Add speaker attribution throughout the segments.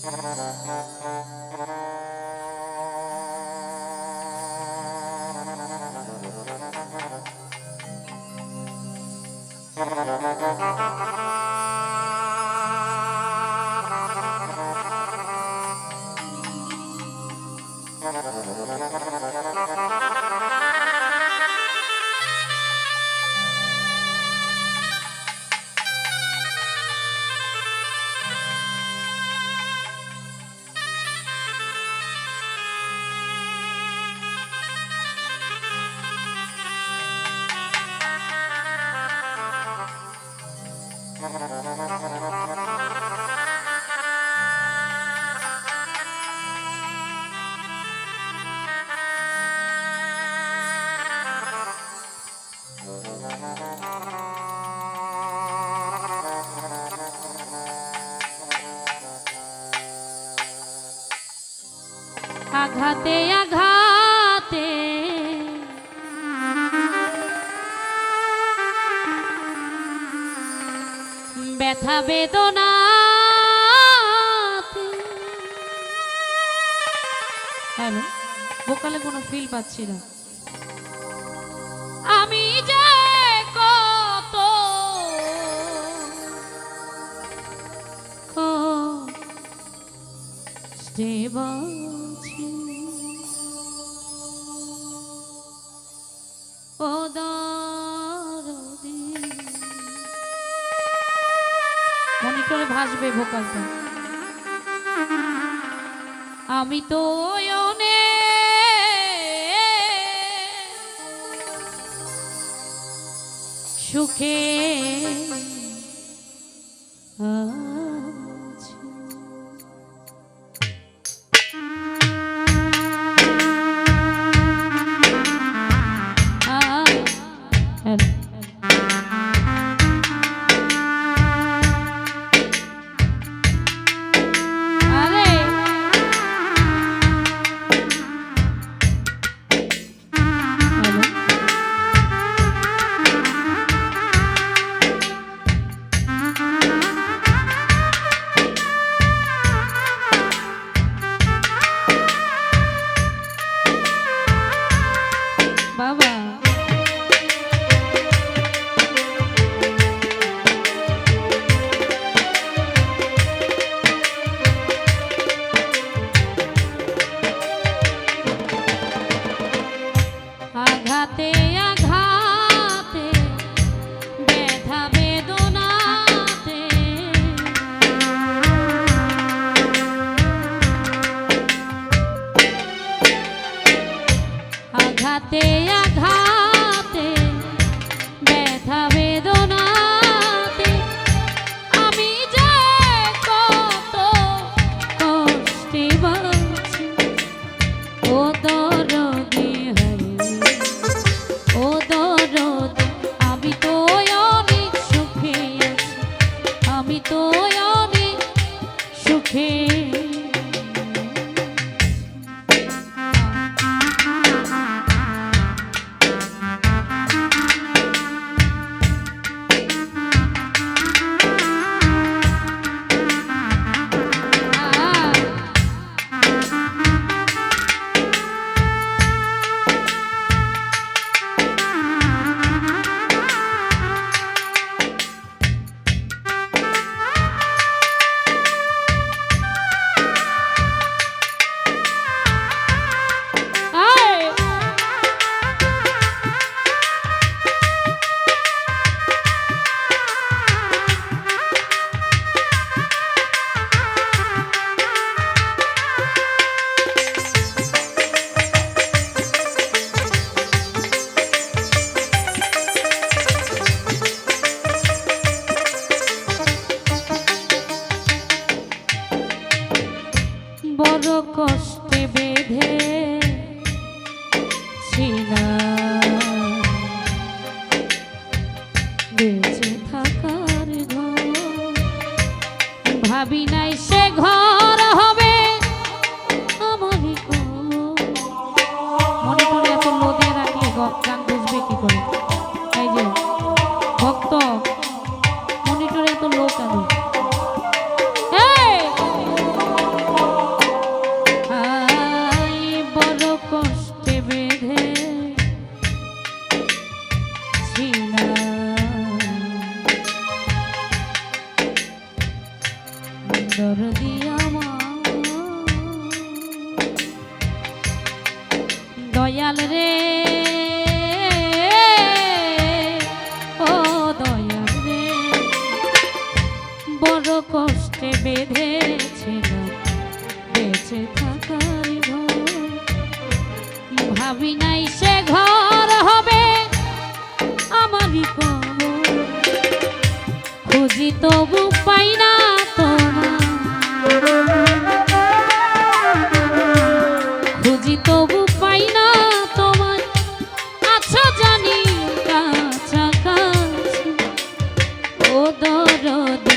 Speaker 1: Thank you. ঘাতে আঘাতে। ব্যথা বেদনা হ্যালো বোকালে কোনো ফিল পাচ্ছি না। আমি যে কত দেবা মনিটরে ভাসবে ভোকালটা। আমি তো অনে সুখে আ বেঁচে থাকার ঘর। ভাবি নাই সে ঘর আছে থাকার ঘর। ভাবি নাই সে ঘর হবে আমারই খুঁজি তবু পাই না খুঁজি তবু পাই না তোমার। আছো আচ্ছা জানি আচ্ছা কাছাকাছি ও দরদ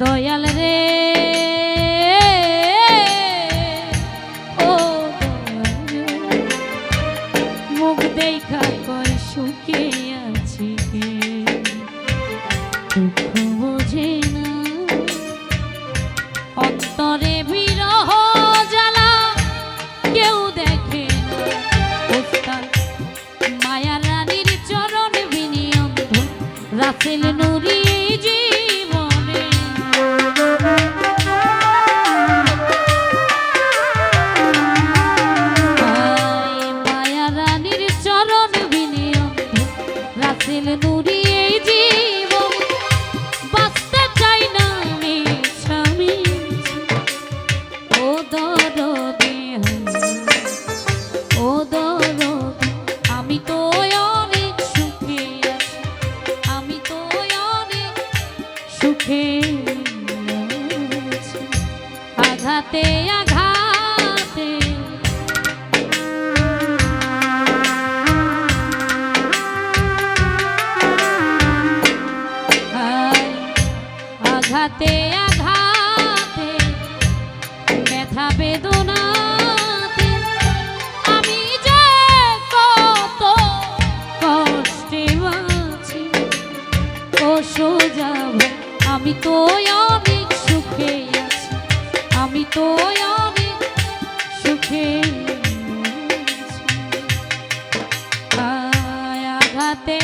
Speaker 1: দয়াল আঘাতে আঘাতে, ব্যথা বেদনা আমি যাব আমি তো অনেক সুখে আছি, আমি তো অনেক সুখে আঘাতে